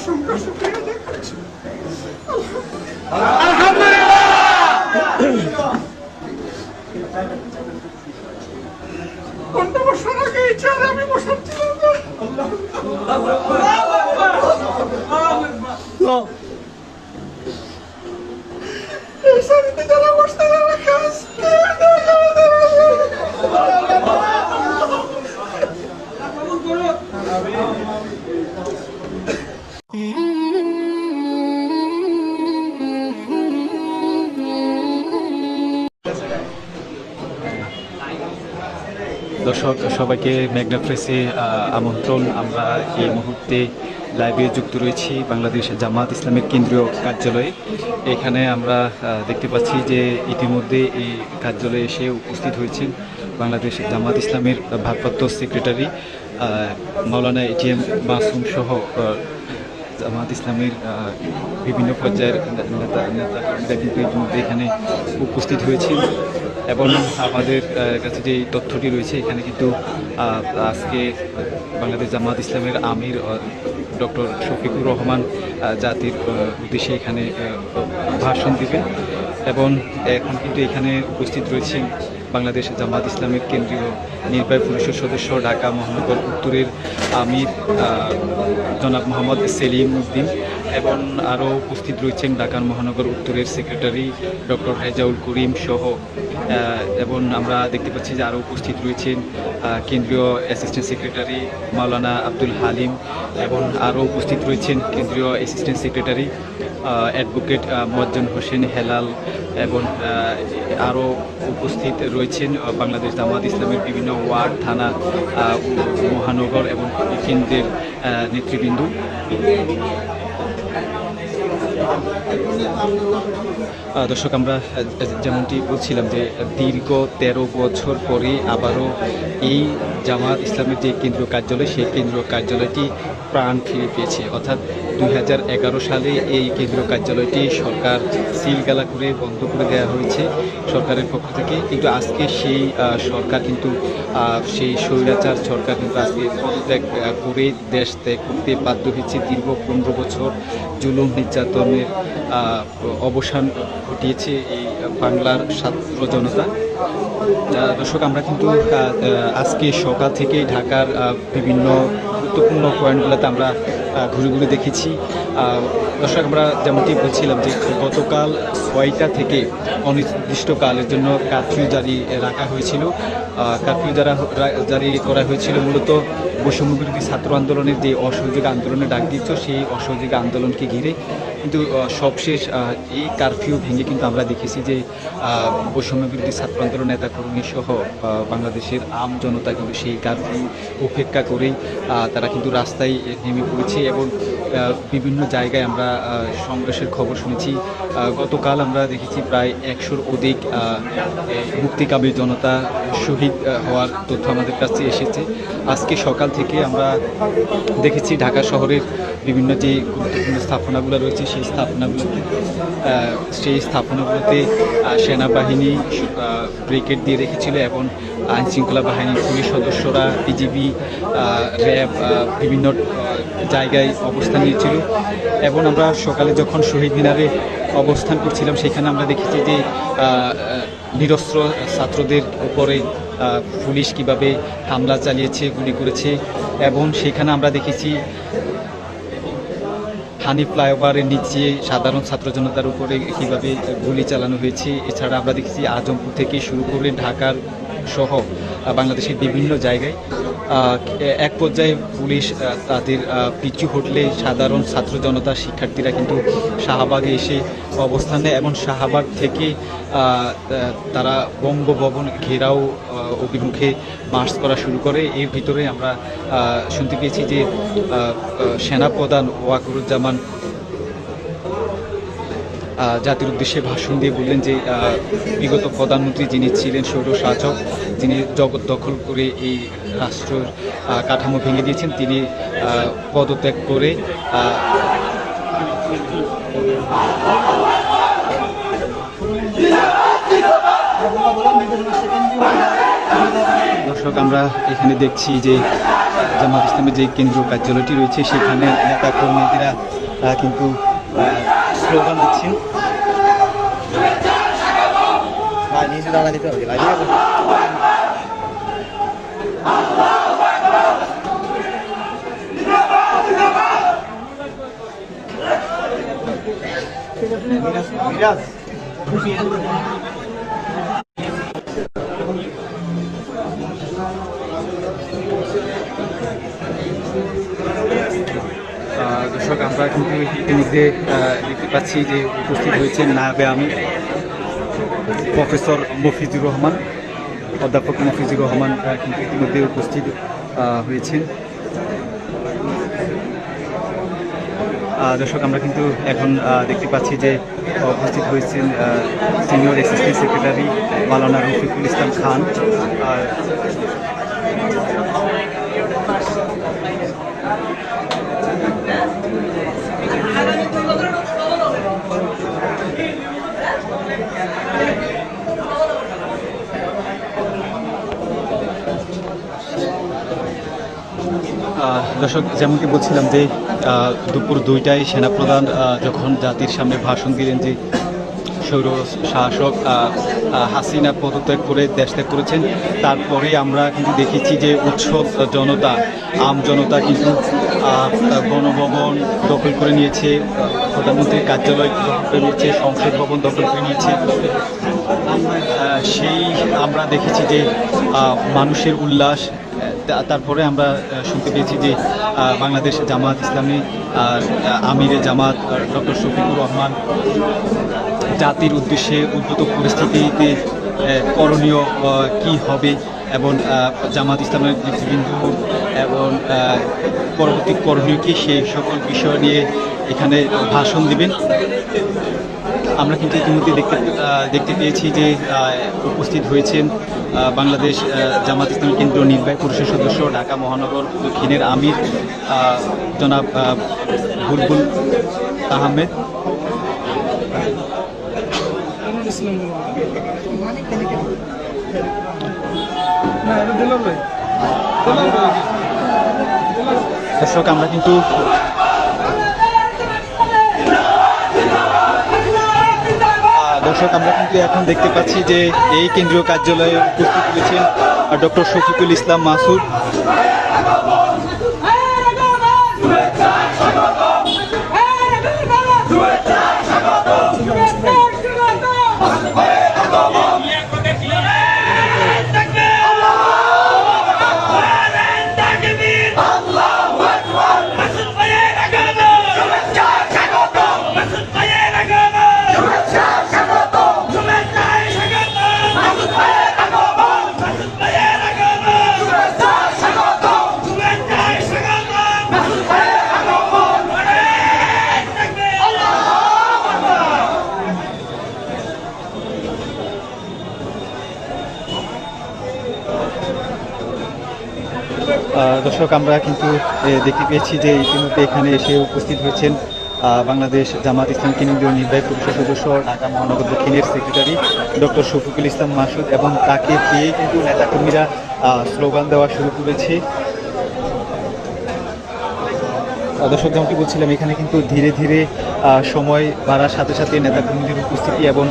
অসংখ্য শুক্রিয়া আদায় করছি পনেরো বছর আগে এই চেয়ারে আমি বসাচ্ছিলাম। এই বসতে যারা দর্শক সবাইকে মেঘনা প্রেসে আমন্ত্রণ। আমরা এই মুহূর্তে লাইভে যুক্ত রয়েছি বাংলাদেশ জামাত ইসলামের কেন্দ্রীয় কার্যালয়ে। এখানে আমরা দেখতে পাচ্ছি যে ইতিমধ্যে এই কার্যালয়ে এসে উপস্থিত হয়েছেন বাংলাদেশ জামাত ইসলামের ভারপ্রাপ্ত সেক্রেটারি আহ, মাওলানা এটিএম মাসুম সহ জামাত ইসলামের বিভিন্ন পর্যায়ের নেতা নেতা কিন্তু ইতিমধ্যে এখানে উপস্থিত হয়েছেন। এবং আমাদের কাছে যে তথ্যটি রয়েছে, এখানে কিন্তু আজকে বাংলাদেশ জামাত ইসলামের আমির ডক্টর শফিকুর রহমান জাতির উদ্দেশ্যে এখানে ভাষণ দিবেন। এবং এখন কিন্তু এখানে উপস্থিত রয়েছেন বাংলাদেশ জামাত ইসলামের কেন্দ্রীয় নির্বাহী পরিষদ সদস্য ঢাকা মহানগর উত্তরের আমির জনাব মোহাম্মদ সেলিম উদ্দিন এবং আরও উপস্থিত রয়েছেন ঢাকা মহানগর উত্তরের সেক্রেটারি ডক্টর হেজাউল করিম সহ এবং আমরা দেখতে পাচ্ছি যে আরও উপস্থিত রয়েছেন কেন্দ্রীয় অ্যাসিস্ট্যান্ট সেক্রেটারি মাওলানা আব্দুল হালিম এবং আরও উপস্থিত রয়েছেন কেন্দ্রীয় assistant secretary advocate Moazzem Hossain Helal এবং আরও উপস্থিত রয়েছেন বাংলাদেশ জামাত ইসলামের বিভিন্ন ওয়ার্ড, থানা মহানগর এবং কেন্দ্রের নেতৃবৃন্দ। দর্শক, আমরা যেমনটি বলছিলাম যে দীর্ঘ তেরো বছর পরে আবারও এই জামাত ইসলামের যে কেন্দ্রীয় কার্যালয়, সেই কেন্দ্রীয় কার্যালয়টি প্রাণ ফিরে পেয়েছে। অর্থাৎ দুই হাজার এগারো সালে এই কেন্দ্রীয় কার্যালয়টি সরকার সিলগালা করে বন্ধ করে দেওয়া হয়েছে সরকারের পক্ষ থেকে। কিন্তু আজকে সেই সরকার কিন্তু সেই স্বৈরাচার সরকার কিন্তু আজকে পদত্যাগ করে দেশ ত্যাগ করতে বাধ্য হয়েছে। দীর্ঘ পনেরো বছর জুলুম নির্যাতনের অবসান ঘটিয়েছে এই বাংলার ছাত্র জনতা। দর্শক, আমরা কিন্তু আজকে সকাল থেকে ঢাকার বিভিন্ন গুরুত্বপূর্ণ পয়েন্টগুলোতে আমরা ঘুরে ঘুরে দেখেছি। দর্শক, আমরা যেমনটি বলছিলাম যে গতকাল ছয়টা থেকে অনির্দিষ্টকালের জন্য কারফিউ জারি রাখা হয়েছিল। কারফিউ যারা জারি করা হয়েছিল মূলত বৈষম্যবিরোধী ছাত্র আন্দোলনের যে অসহযোগ আন্দোলনে ডাক দিচ্ছ, সেই অসহযোগ আন্দোলনকে ঘিরে। কিন্তু সবশেষ এই কারফিউ ভেঙে কিন্তু আমরা দেখেছি যে বৈষম্য বিরোধী ছাত্র আন্দোলন নেতা কর্মী সহ বাংলাদেশের আম জনতা কিন্তু সেই কারফিউ উপেক্ষা করেই তারা কিন্তু রাস্তায় নেমে পড়েছে এবং বিভিন্ন জায়গায় আমরা সংঘর্ষের খবর শুনেছি। গতকাল আমরা দেখেছি প্রায় একশোর অধিক মুক্তিকামী জনতা শহীদ হওয়ার তথ্য আমাদের কাছে এসেছে। আজকে সকাল থেকে আমরা দেখেছি ঢাকা শহরের বিভিন্ন যে গুরুত্বপূর্ণ স্থাপনাগুলো রয়েছে, সেই স্থাপনাগুলোতে সেই স্থাপনাগুলোতে সেনাবাহিনী ব্রিগেড দিয়ে রেখেছিল এবং আইন শৃঙ্খলা বাহিনীর পুলিশ সদস্যরা, বিজিবি র্যাব বিভিন্ন জায়গায় অবস্থান নিয়েছিল। এবং আমরা সকালে যখন শহীদ মিনারে অবস্থান করছিলাম, সেখানে আমরা দেখেছি যে নিরস্ত্র ছাত্রদের উপরে পুলিশ কীভাবে হামলা চালিয়েছে, গুলি করেছে, এবং সেখানে আমরা দেখেছি হানি ফ্লাইওভারের নিচে সাধারণ ছাত্র জনতার উপরে কীভাবে গুলি চালানো হয়েছে। এছাড়া আমরা দেখেছি আজমপুর থেকে শুরু করে ঢাকার সহ বাংলাদেশের বিভিন্ন জায়গায় এক পর্যায়ে পুলিশ তাদের পিছু হটলে সাধারণ ছাত্র জনতা, শিক্ষার্থীরা কিন্তু শাহবাগে এসে অবস্থান নেয় এবং শাহবাগ থেকে তারা বঙ্গভবন ঘেরাও অভিমুখে মার্চ করা শুরু করে। এর ভিতরে আমরা শুনতে পেয়েছি যে সেনাপ্রধান ওয়াকুরুজ্জামান জাতির উদ্দেশ্যে ভাষণ দিয়ে বললেন যে বিগত প্রধানমন্ত্রী যিনি ছিলেন সৌর শাসক যিনি জগৎ দখল করে এই রাষ্ট্রের কাঠামো ভেঙে দিয়েছেন। তিনি পদত্যাগ করে দর্শক, আমরা এখানে দেখছি যে জামাত ইসলামের যে কেন্দ্রীয় কার্যালয়টি রয়েছে, সেখানে নেতা কর্মীরা কিন্তু স্লোগান দিচ্ছেন। নিচে দাঁড়া দিতে হবে। দর্শক আমরা কিন্তু ইতিমধ্যে দেখতে পাচ্ছি যে উপস্থিত হয়েছেন নায়াবে আমি প্রফেসর মফিজুর রহমান। অধ্যাপক মফিজুর রহমান কিন্তু ইতিমধ্যে উপস্থিত হয়েছেন। দর্শক, আমরা কিন্তু এখন দেখতে পাচ্ছি যে উপস্থিত হয়েছেন সিনিয়র অ্যাসিস্ট্যান্ট সেক্রেটারি মালানা রফিকুল ইসলাম খান। দর্শক, যেমনটি বলছিলাম যে দুপুর দুইটায় সেনাপ্রধান যখন জাতির সামনে ভাষণ দিলেন যে সৌর শাসক হাসিনা পদত্যাগ করে দেশ ত্যাগ করেছেন, তারপরে আমরা কিন্তু দেখেছি যে উৎসব জনতা, আম জনতা কিন্তু গণভবন দখল করে নিয়েছে, প্রধানমন্ত্রীর কার্যালয় দখল করে নিয়েছে, সংসদ ভবন দখল করে নিয়েছে। সেই আমরা দেখেছি যে মানুষের উল্লাস তারপরে আমরা শুনতে পেয়েছি যে বাংলাদেশ জামাত ইসলামী আমিরে জামাত ডক্টর শফিকুর রহমান জাতির উদ্দেশ্যে উদ্ভূত পরিস্থিতিতে করণীয় কি হবে এবং জামাত ইসলামের নেতৃবৃন্দ এবং পরবর্তী করণীয় কি, সেই সকল বিষয় নিয়ে এখানে ভাষণ দিবেন। আমরা কিন্তু ইতিমধ্যে দেখতে দেখতে পেয়েছি যে উপস্থিত হয়েছেন বাংলাদেশ জামাত ইসলামী কেন্দ্র নির্বাহী পরিষদ সদস্য ঢাকা মহানগর দক্ষিণের আমির জনাব বুলবুল আহমেদ। দর্শক, আমরা কিন্তু দর্শক, আমরা কিন্তু এখন দেখতে পাচ্ছি যে এই কেন্দ্রীয় কার্যালয়ে উপস্থিত হয়েছেন ডক্টর শফিকুল ইসলাম মাসুদ। দর্শক, আমরা কিন্তু দেখতে পেয়েছি যে ইতিমধ্যে এখানে এসে উপস্থিত হয়েছেন বাংলাদেশ জামাত ইসলাম কেন্দ্রীয় নির্বাহী পরিষদ সদস্য, ঢাকা মহানগর দক্ষিণের সেক্রেটারি ডক্টর শফিকুল ইসলাম মাসুদ এবং তাকে পেয়ে কিন্তু নেতাকর্মীরা স্লোগান দেওয়া শুরু করেছে। দর্শক, যেমনটি বলছিলাম, এখানে কিন্তু ধীরে ধীরে সময় বাড়ার সাথে সাথে নেতাকর্মীদের উপস্থিতি এবং